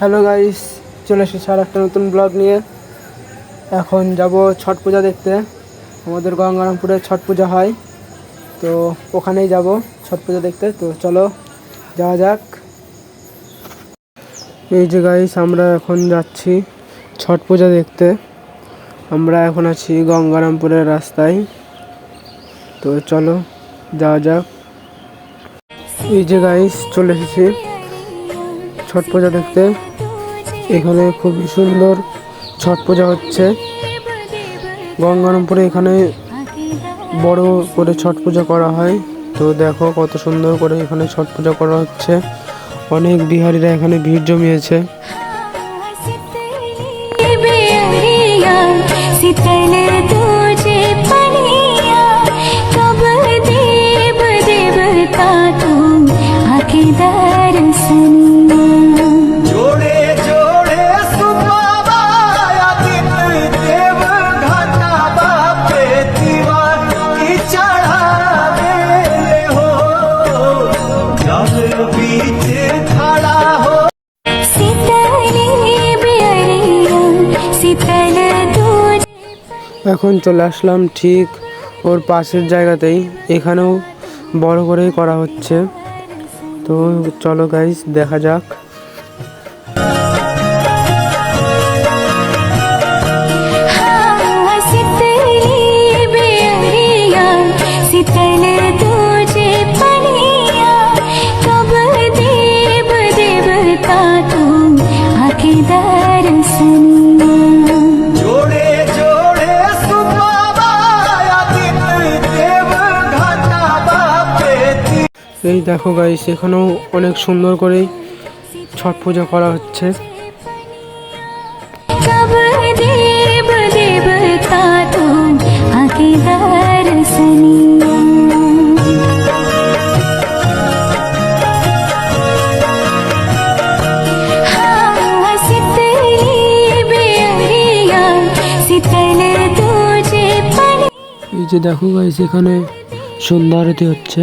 Hello guys চলে এসেছি আর একটা নতুন ব্লগ নিয়ে। এখন যাব ছট পূজা দেখতে। আমাদের গঙ্গারামপুরে ছট পূজা হয়। তো ওখানেই যাব ছট পূজা দেখতে। তো চলো, যাওয়া যাক। এই যে গাইস আমরা এখন যাচ্ছি ছট পূজা দেখতে। আমরা এখন আছি গঙ্গারামপুরের রাস্তায়। তো চলো, যাওয়া যাক। এই যে গাইস চলে এসেছি ছট পূজা দেখতে। এখানে খুবই সুন্দর ছট পূজা হচ্ছে। গঙ্গারামপুরে এখানে বড় করে ছট পূজা করা হয়। তো দেখো কত সুন্দর করে এখানে ছট পূজা করা হচ্ছে। অনেক বিহারীরা এখানে ভিড় জমিয়েছে। সিতলে এখন চলে আসলাম ঠিক ওর পাশের জায়গাতেই। এখানেও বড় করেই করা হচ্ছে। তো চলো গাইস দেখা যাক। এই দেখো গাইস এখানেও অনেক সুন্দর করেই ছট পূজা করা হচ্ছে। এই যে দেখো গাইস এখানে সন্ধ্যা হচ্ছে।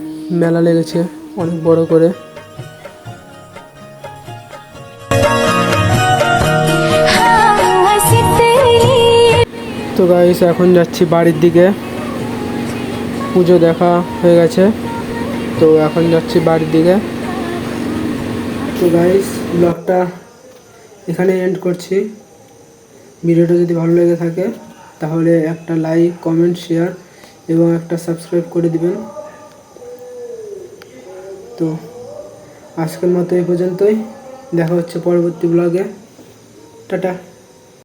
মেলা লেগেছে, অনেক বড় করে। তো গাইস এখন যাচ্ছি বাড়ির দিকে। পুজো দেখা হয়ে গেছে, তো এখন যাচ্ছি বাড়ির দিকে। তো গাইস ব্লগটা এখানে এন্ড করছি। ভিডিওটা যদি ভালো লেগে থাকে, তাহলে একটা লাইক কমেন্ট শেয়ার এবং একটা সাবস্ক্রাইব করে দিবেন। তো আজকের মতো এই পর্যন্তই। দেখা হচ্ছে পরবর্তী ব্লগে টাটা।